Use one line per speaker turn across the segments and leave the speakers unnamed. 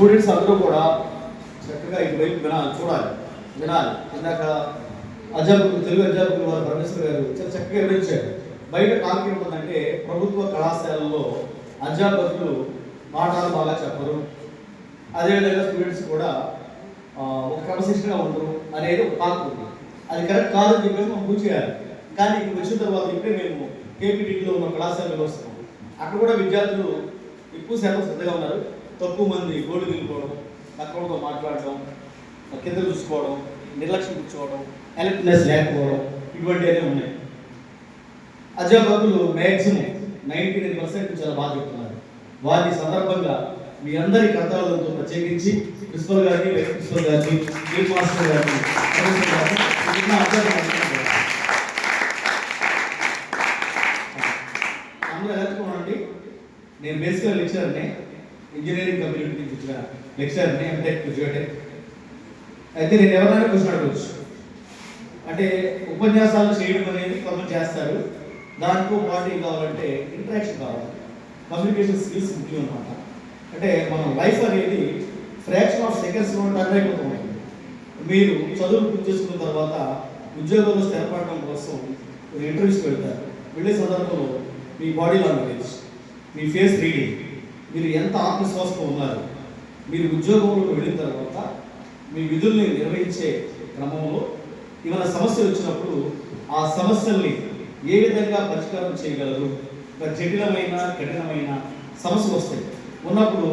Students అందరూ కూడా చక్కగా ఇటువైపు వినాలి చూడాలి వినాలి. ఇందాక అధ్యాపకులు తెలుగు అధ్యాపకులు వారు పరమేశ్వర్ గారు చాలా చక్కగా వివరించారు. బయట టాక్ ఏముంటుందంటే ప్రభుత్వ కళాశాలలో అధ్యాపకులు పాఠాలు బాగా చెప్పరు. అదేవిధంగా స్టూడెంట్స్ కూడా ఒక క్రమశిక్షణగా ఉండరు అనేది ఒక టాక్ ఉంది. అది కరెక్ట్ కాదని చెప్పేసి మనం పూర్తి చేయాలి కానీ ఇక్కడ వచ్చిన తర్వాత ఇప్పుడే మేము కేపీటీలో ఉన్న కళాశాలలో వస్తున్నాం. అక్కడ కూడా విద్యార్థులు ఎక్కువ శాతం శ్రద్ధగా ఉన్నారు. తక్కువ మంది గోల్డ్ వెళ్ళిపోవడం పక్కనతో మాట్లాడడం కింద చూసుకోవడం నిర్లక్ష్యం కూర్చోవడం ఎలక్ట్నెస్ లేకపోవడం ఇటువంటివన్నీ ఉన్నాయి. అధ్యాపకులు మ్యాక్సిమం నైంటీ నైన్ పర్సెంట్ చాలా బాగా చెప్తున్నారు. వారి సందర్భంగా మీ అందరి కర్తవ్యాలతో ప్రత్యేకించి ప్రిన్సిపల్ గారిని వైస్ ప్రిన్సిపల్ గారిని చీఫ్ మాస్టర్ గారిని అందరూ ఎలక్ట్రోనండి నేను బేసికల్ లెక్చర్ని ఇంజనీరింగ్ కమ్యూనిటీ నుంచి వచ్చిన లెక్చర్ని ఎంటెక్ ఫిజియోటెక్ అయితే నేను ఎవరైనా క్వశ్చన్ అడగవచ్చు అంటే ఉపన్యాసాలు చేయడం అనేది కొంతమంది చేస్తారు. దాంట్లో పాటు కావాలంటే ఇంటరాక్షన్ కావాలి. కమ్యూనికేషన్ స్కిల్స్ ముఖ్యం అనమాట అంటే మన లైఫ్ అనేది ఫ్రాక్షన్ ఆఫ్ సెకండ్స్ టర్న్ అయిపోతూ ఉంటుంది మీరు చదువు పూర్తి చేసుకున్న తర్వాత ఉద్యోగంలో స్థిరపడడం కోసం మీరు ఇంటర్వ్యూస్కి వెళ్తారు వెళ్ళే సందర్భంలో మీ బాడీ లాంగ్వేజ్ మీ ఫేస్ రీడింగ్ మీరు ఎంత ఆత్మవిశ్వాసంతో ఉన్నారు? మీరు ఉద్యోగంలోకి వెళ్ళిన తర్వాత మీ విధుల్ని నిర్వహించే క్రమంలో ఏమైనా సమస్య వచ్చినప్పుడు ఆ సమస్యల్ని ఏ విధంగా పరిష్కారం చేయగలరు? ఒక జటిలమైన కఠినమైన సమస్యలు వస్తాయి. ఉన్నప్పుడు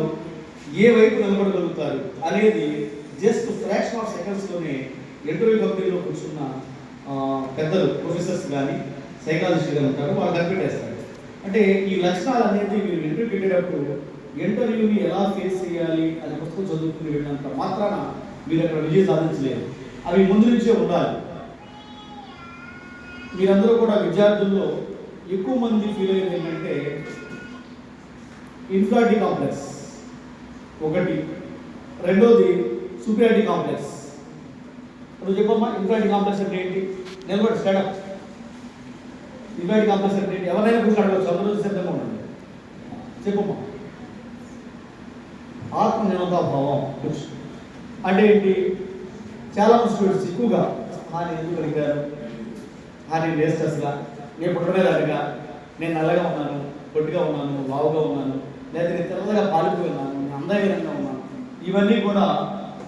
ఏ వైపు నిలబడగలుగుతారు అనేది జస్ట్ ఫ్రాక్షన్ ఆఫ్ సెకండ్స్లోనే ఇంటర్వ్యూ కంపెనీలో కూర్చున్న పెద్దలు ప్రొఫెసర్స్ కానీ సైకాలజిస్ట్ కానీ ఉంటారు వాళ్ళు కనిపెట్టేస్తారు. అంటే ఈ లక్షణాలు అనేది మీరు ఇంటర్వ్యూ పెట్టేటప్పుడు ఇంటర్వ్యూని ఎలా ఫేస్ చేయాలి అది పుస్తకం చదువుకుని వెళ్ళినంత మాత్రాన మీరు అక్కడ విజయం సాధించలేరు. అవి ముందు నుంచే ఉండాలి. మీరందరూ కూడా విద్యార్థుల్లో ఎక్కువ మంది ఫీల్ అయ్యేది ఏంటంటే ఇన్ఫ్రాటి కాంప్లెక్స్ ఒకటి. రెండోది సూపరియారిటీ కాంప్లెక్స్ నువ్వు చెప్పమ్మా ఇన్ఫ్రాటి కాంప్లెక్స్ అంటే ఏంటి? నిలబడి స్టాడప్ ఇన్ఫారిటీ కంపల్సరీ అంటే ఎవరైనా కూర్చొని అడగచ్చు అందరూ సిద్ధంగా ఉండండి. చెప్పమ్మా. ఆత్మ భావం అంటే ఏంటి? చాలా స్టూడెంట్స్ ఎక్కువగా హాని ఎందుకు అడిగారు హాని నేను వేస్టర్స్గా నేను పుట్టలేదడిగా నేను నల్లగా ఉన్నాను పొట్టిగా ఉన్నాను లావుగా ఉన్నాను లేదా నేను తెల్లగా పాలిపోయినాను నేను అందవిధంగా ఉన్నాను. ఇవన్నీ కూడా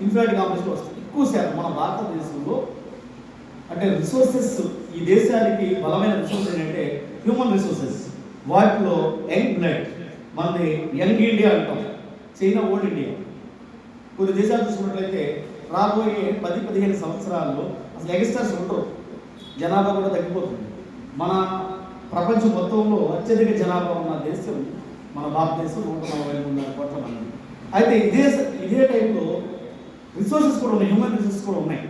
ఇన్ఫాక్ట్ కాంప్లెక్స్లో వస్తాయి. ఎక్కువ శాతం మన భారతదేశంలో అంటే రిసోర్సెస్ ఈ దేశానికి బలమైన రిసోర్స్ ఏంటంటే హ్యూమన్ రిసోర్సెస్ వాటిలో యంగ్ బ్లడ్ మనది యంగ్ ఇండియా అంటాం. China old India. కొన్ని దేశాలు చూసుకున్నట్లయితే రాబోయే పది పదిహేను సంవత్సరాల్లో అసలు యంగ్స్టర్స్ ఉండరు. జనాభా కూడా తగ్గిపోతుంది. మన ప్రపంచం మొత్తంలో అత్యధిక జనాభా ఉన్న దేశం మన భారతదేశం నూట నలభై మూడు కోట్ల మంది. అయితే ఇదే ఇదే టైంలో రిసోర్సెస్ కూడా ఉన్నాయి హ్యూమన్ రిసోర్సెస్ కూడా ఉన్నాయి.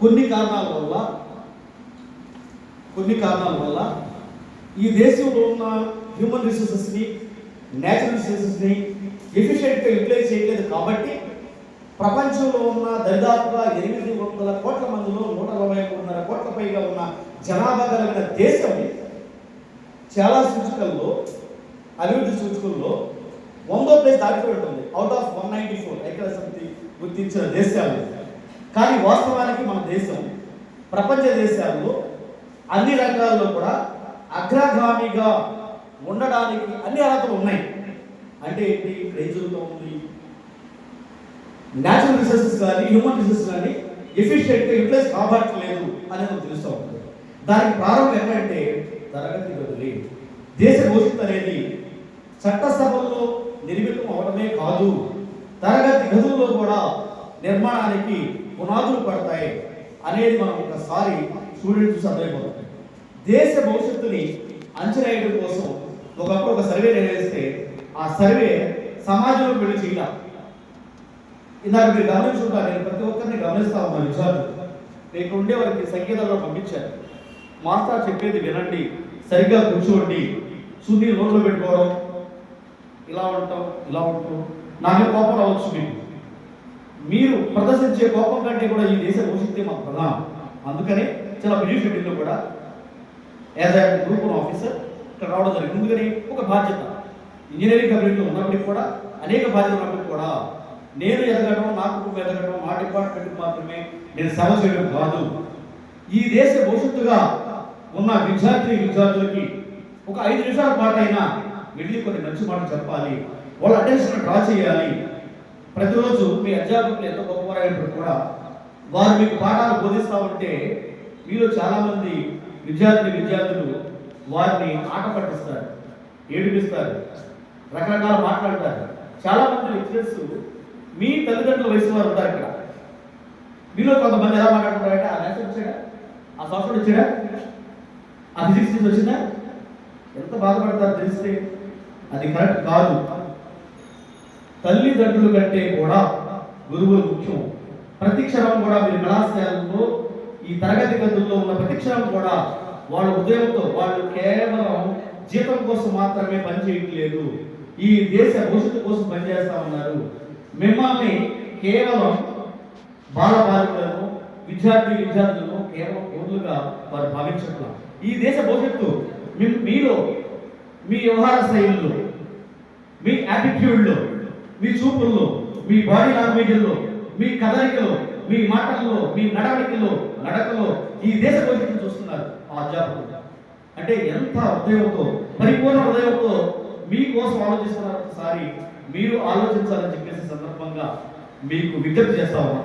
కొన్ని కారణాల వల్ల కొన్ని కారణాల వల్ల ఈ దేశంలో ఉన్న హ్యూమన్ రిసోర్సెస్ని న్యాచురల్ రిసోర్సెస్ని ఎఫిషియెంట్గా యూటిలైజ్ చేయలేదు కాబట్టి ప్రపంచంలో ఉన్న దరిదాపుగా ఎనిమిది వందల కోట్ల మందిలో నూట నలభై మూడున్నర కోట్ల పైగా ఉన్న జనాభా కలిగిన దేశం చాలా సూచికల్లో అభివృద్ధి సూచికల్లో వందో ప్లేస్ దాటిపోయి out of one ninety four ఐక్య సమితి గుర్తించిన దేశాలు. కానీ వాస్తవానికి మన దేశం ప్రపంచ దేశాల్లో అన్ని రంగాల్లో కూడా అగ్రగామిగా ఉండడానికి అన్ని అర్హతలు ఉన్నాయి. అంటే ఏంటి? ఇప్పుడు ఏం జరుగుతూ ఉంది? న్యాచురల్ రిసోర్సెస్ కానీ హ్యూమన్ రిసోర్సెస్ కానీ ఎఫిషియెంట్గా యూటిలైజ్ కాబట్టలేదు అనేది మనం తెలుస్తూ ఉంటుంది. దానికి ప్రారంభం ఏంటంటే తరగతి గదులే. దేశ భవిష్యత్తు అనేది చట్టసభల్లో నిర్మితం అవడమే కాదు తరగతి గదుల్లో కూడా నిర్మాణానికి పునాదులు పడతాయి. అనేది మనం ఒకసారి స్టూడెంట్ చూసి అర్థమైపోతుంది. దేశ భవిష్యత్తుని అంచనా వేయడం కోసం ఒకప్పుడు ఒక సర్వే నిర్వహిస్తే ఆ సర్వే సమాజంలో వెళ్ళి చేయాలి. ఇందాక మీరు గమనించుంటారు నేను ప్రతి ఒక్కరిని గమనిస్తా ఉన్నాను విద్యార్థులు ఇక్కడ ఉండే వారికి సంగీతంలో పంపించారు మాస్టర్ చెప్పేది వినండి సరిగ్గా కూర్చోండి. సున్ని నోట్లో పెట్టుకోవడం ఇలా ఉంటాం ఇలా ఉంటాం. నాకే కోపం రావచ్చు మీకు. మీరు ప్రదర్శించే కోపం కంటే కూడా ఈ దేశ భవిష్యత్తే మాకు ప్రధానం. అందుకనే చాలా బిజీ షెడ్యూల్లో కూడా యాజ్ ఐ గ్రూప్ ఆఫీసర్ ఇక్కడ రావడం జరిగింది. ఎందుకని ఒక బాధ్యత. ఇంజనీరింగ్ కమ్యూనిటీలో ఉన్నప్పటికీ కూడా అనేక బాధ్యతలు ఉన్నప్పటికీ కూడా. నేను ఎదగడం నా కుటుంబం ఎదగడం మా డిపార్ట్మెంట్ మాత్రమే నేను సేవ చేయడం కాదు. ఈ దేశ భవిష్యత్తుగా ఉన్న విద్యార్థి విద్యార్థులకి ఒక ఐదు నిమిషాల పాటైనా అయినా వెళ్ళి కొన్ని మంచి మాటలు చెప్పాలి. వాళ్ళ అటెన్షన్ డ్రా చేయాలి. ప్రతిరోజు మీ అధ్యాపకులు ఎంత గొప్పవారైనప్పుడు కూడా వారు మీకు పాఠాలు బోధిస్తూ ఉంటే మీలో చాలామంది విద్యార్థి విద్యార్థులు వారిని ఆట పట్టిస్తారు ఏడిపిస్తారు రకరకాల మాట్లాడతారు. చాలా మంది లెక్చరర్స్ మీ తల్లిదండ్రుల వయసు వారు ఉంటారు ఇక్కడ. మీలో కొంతమంది ఎలా మాట్లాడుతున్నారంటే ఆ మ్యాథ్స్ వచ్చాడా? ఆ సాఫ్ట్వేర్ వచ్చాడా? ఆ ఫిజిక్స్ వచ్చిందా? ఎంత బాధపడతారో తెలిస్తే అది కరెక్ట్ కాదు. తల్లిదండ్రుల కంటే కూడా గురువులు ముఖ్యం. ప్రతి క్షణం కూడా మీరు కళాశాలలో ఈ తరగతి గదుల్లో ఉన్న ప్రతి క్షణం కూడా వాళ్ళ ఉదయంతో వాళ్ళు కేవలం జీతం కోసం మాత్రమే పనిచేయట్లేదు ఈ దేశ భవిష్యత్తు కోసం పనిచేస్తా ఉన్నారు. మిమ్మల్ని కేవలం బాలబాలికలను విద్యార్థి విద్యార్థులను కేవలం పౌరులుగా వారు భావించట్లా. ఈ దేశ భవిష్యత్తు మీ- మీలో మీ వ్యవహార శైలిలో మీ యాటిట్యూడ్లో మీ చూపుల్లో మీ బాడీ లాంగ్వేజ్లో మీ కదలికలో మీ మాటల్లో మీ నడవడికలో నడకలో ఈ దేశ భవిష్యత్తును చూస్తున్నారు ఆ అధ్యాపకులు అంటే ఎంత హృదయంతో పరిపూర్ణ హృదయంతో మీకోసం ఆలోచిస్తున్నారు? ఒకసారి మీరు ఆలోచించాలని చెప్పేసి సందర్భంగా మీకు విజ్ఞప్తి చేస్తా ఉన్నాం